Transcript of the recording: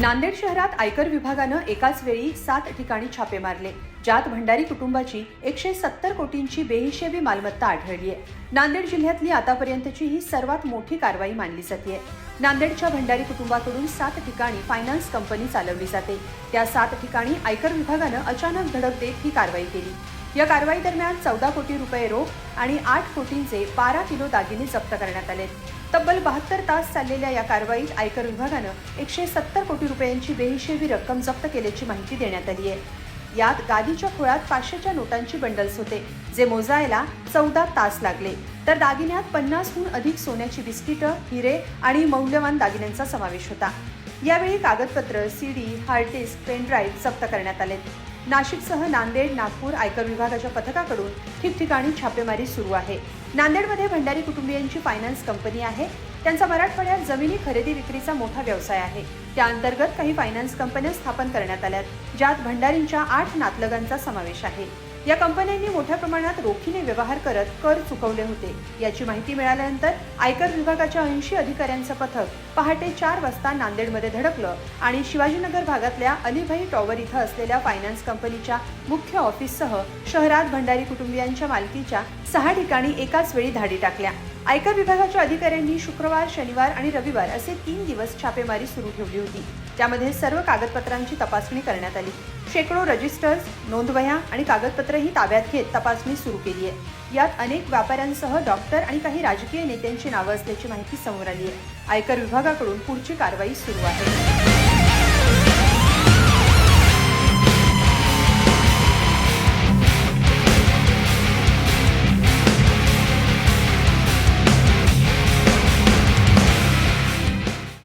नांदेड शहरात आयकर विभागानं एकाच वेळी सात ठिकाणी छापे मारले ज्यात भंडारी कुटुंबाची एकशे सत्तर कोटींची बेहिशेबी मालमत्ता आढळली आहे. नांदेड जिल्ह्यातली आतापर्यंतची ही सर्वात मोठी कारवाई मानली जाते. नांदेडच्या भंडारी कुटुंबाकडून सात ठिकाणी फायनान्स कंपनी चालवली जाते. त्या सात ठिकाणी आयकर विभागानं अचानक धडक देत ही कारवाई केली. या कारवाई दरम्यान चौदा कोटी रुपये रोख आणि आठ कोटींचे बारा किलो दागिने जप्त करण्यात आले. तब्बल बहात्तर तास चाललेल्या या कारवाईत आयकर विभागानं एकशे सत्तर कोटी रुपयांची बेहिशेबी रक्कम जप्त केल्याची माहिती देण्यात आली आहे. यात गादीच्या खोळात पाचशेच्या नोटांची बंडल्स होते जे मोजायला चौदा तास लागले. तर दागिन्यात पन्नासहून अधिक सोन्याची बिस्किटं हिरे आणि मौल्यवान दागिन्यांचा समावेश होता. यावेळी कागदपत्र C D hard disk pendrive जप्त करण्यात आले. नाशिकसह नांदेड नागपूर आयकर विभागाच्या पथकाकडून ठिकठिकाणी छापेमारी सुरू आहे. नांदेडमध्ये भंडारी कुटुंबियांची फायनान्स कंपनी आहे. त्यांचा मराठवाड्यात जमिनी खरेदी विक्रीचा मोठा व्यवसाय आहे. त्या अंतर्गत काही फायनान्स कंपन्या स्थापन करण्यात आल्यात ज्यात भंडारींच्या आठ नातलगांचा समावेश आहे. या कंपन्यांनी मोठ्या प्रमाणात रोखीने व्यवहार करत कर चुकवले होते. याची माहिती मिळाल्यानंतर आयकर विभागाच्या ऐंशी अधिकाऱ्यांचं पथक पहाटे चार वाजता नांदेडमध्ये धडकलं आणि शिवाजीनगर भागातल्या अलिभाई टॉवर इथं असलेल्या फायनान्स कंपनीच्या मुख्य ऑफिससह शहरात भंडारी कुटुंबियांच्या मालकीच्या सहा ठिकाणी एकाच वेळी धाडी टाकल्या. आयकर विभागाच्या अधिकाऱ्यांनी शुक्रवार शनिवार आणि रविवार असे तीन दिवस छापेमारी सुरू ठेवली होती. त्यामध्ये सर्व कागदपत्रांची तपासणी करण्यात आली. शेकडो रजिस्टर्स नोंदवह्या आणि कागदपत्रही ताब्यात घेत तपासणी सुरू केली आहे. यात अनेक व्यापाऱ्यांसह डॉक्टर आणि काही राजकीय नेत्यांची नावं असल्याची माहिती समोर आली आहे. आयकर विभागाकडून पुढची कारवाई सुरू आहे.